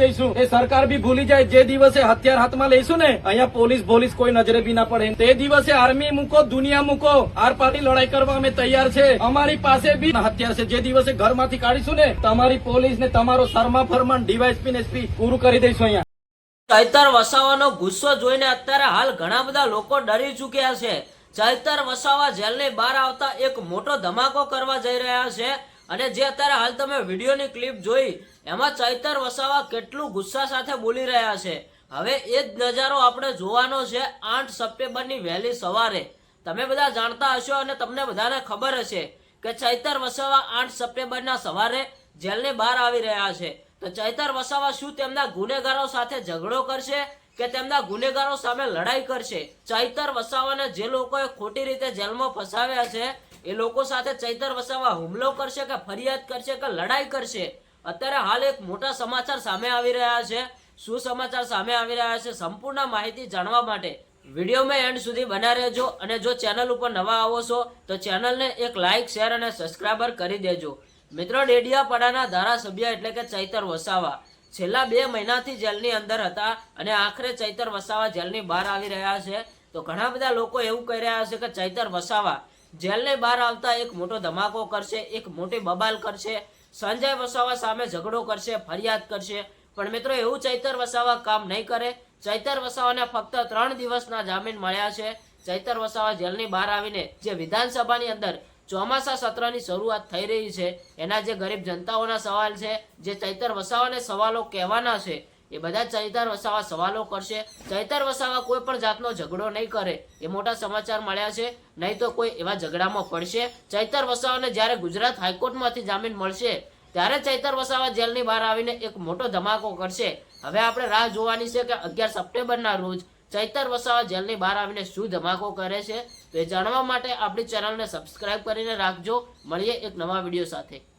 જઈશું. એ સરકાર બી ભૂલી જાય જે દિવસે હથિયાર હાથમાં લઈશું ને, અહીંયા પોલીસ પોલીસ કોઈ નજરે બી ના પડે. તે દિવસે આર્મી મૂકો, દુનિયા મૂકો. આર પાર્ટી લડાઈ કરવા અમે તૈયાર છે. અમારી પાસે બી હથિયાર છે. જે દિવસે ઘરમાંથી કાઢીશું ને, તમારી પોલીસ ને તમારો શર્મા ફરમાન ડીવાયસપી ને એસપી પૂરું કરી દઈશું અહીંયા. ચૈતર વસાવાનો ગુસ્સો જોઈને અત્યારે હાલ ઘણા બધા લોકો ડરી ચૂક્યા છે. ચૈતર વસાવા જેલની બહાર આવતા એક મોટો ધમાકો કરવા જઈ રહ્યા છે. અને જે અત્યારે હાલ તમે વિડીયોની ક્લિપ જોઈ, એમાં ચૈતર વસાવા કેટલું ગુસ્સા સાથે બોલી રહ્યા છે. હવે એ જ નજારો આપણે જોવાનો છે આઠ સપ્ટેમ્બરની વહેલી સવારે. તમે બધા જાણતા હશો અને તમને બધાને ખબર હશે કે ચૈતર વસાવા આઠ સપ્ટેમ્બરના સવારે જેલની બહાર આવી રહ્યા છે. તો ચૈતર વસાવા શું તેમના ગુનેગારો સાથે ઝઘડો કરશે કે તેમના ગુનેગારો સામે લડાઈ કરશે? ચૈતર વસાવાને જે લોકોએ ખોટી રીતે જેલમાં ફસાવ્યા છે, એ લોકો સાથે ચૈતર વસાવા હુમલો કરશે કે ફરિયાદ કરશે કે લડાઈ કરશે? અત્યારે હાલ એક મોટા સમાચાર સામે આવી રહ્યા છે. શું સમાચાર સામે આવી રહ્યા છે સંપૂર્ણ માહિતી જાણવા માટે વિડીયોમાં એન્ડ સુધી બના રહેજો અને જો ચેનલ ઉપર નવા આવો છો તો ચેનલને એક લાઇક શેર અને સબસ્ક્રાઈબર કરી દેજો. મિત્રો ડેડિયાપાડાના ધારાસભ્ય એટલે કે ચૈતર વસાવા. છેલ્લા બે મહિનાથી જેલની અંદર હતા અને આખરે ચૈતર વસાવા જેલની બહાર આવી રહ્યા છે. તો ઘણા બધા લોકો એવું કહી રહ્યા છે કે ચૈતર વસાવા જેલની બહાર આવતા એક મોટો ધમાકો કરશે, એક મોટી બબાલ કરશે, સંજય વસાવા સામે ઝઘડો કરશે, ફરિયાદ કરશે. પણ મિત્રો એવું ચૈતર વસાવા કામ નહીં કરે. ચૈતર વસાવાને ફક્ત ત્રણ દિવસના જામીન મળ્યા છે. ચૈતર વસાવા જેલની બહાર આવીને જે વિધાનસભાની અંદર ચોમાસા સત્રની શરૂઆત થઈ રહી છે. એના જે ગરીબ જનતાઓના સવાલ છે, જે ચૈતર વસાવાને સવાલો કહેવાના છે, એ બધા ચૈતર વસાવા સવાલો કરશે. ચૈતર વસાવા કોઈ પણ જાતનો ઝઘડો નહીં કરે, એ મોટા સમાચાર મળ્યા છે. નહીં તો કોઈ એવા ઝઘડામાં પડશે. ચૈતર વસાવાને જ્યારે ગુજરાત હાઈકોર્ટમાંથી જામીન મળશે, ત્યારે ચૈતર વસાવા જેલની બહાર આવીને એક મોટો ધમાકો કરશે. હવે આપણે રાહ જોવાની છે કે અગિયાર સપ્ટેમ્બરના રોજ ચૈતર વસાવા જેલની બહાર આવીને શું ધમાકો કરે છે તો એ જાણવા માટે આપણી ચેનલને સબસ્ક્રાઇબ કરીને રાખજો. મળીએ એક નવા વીડિયો સાથે.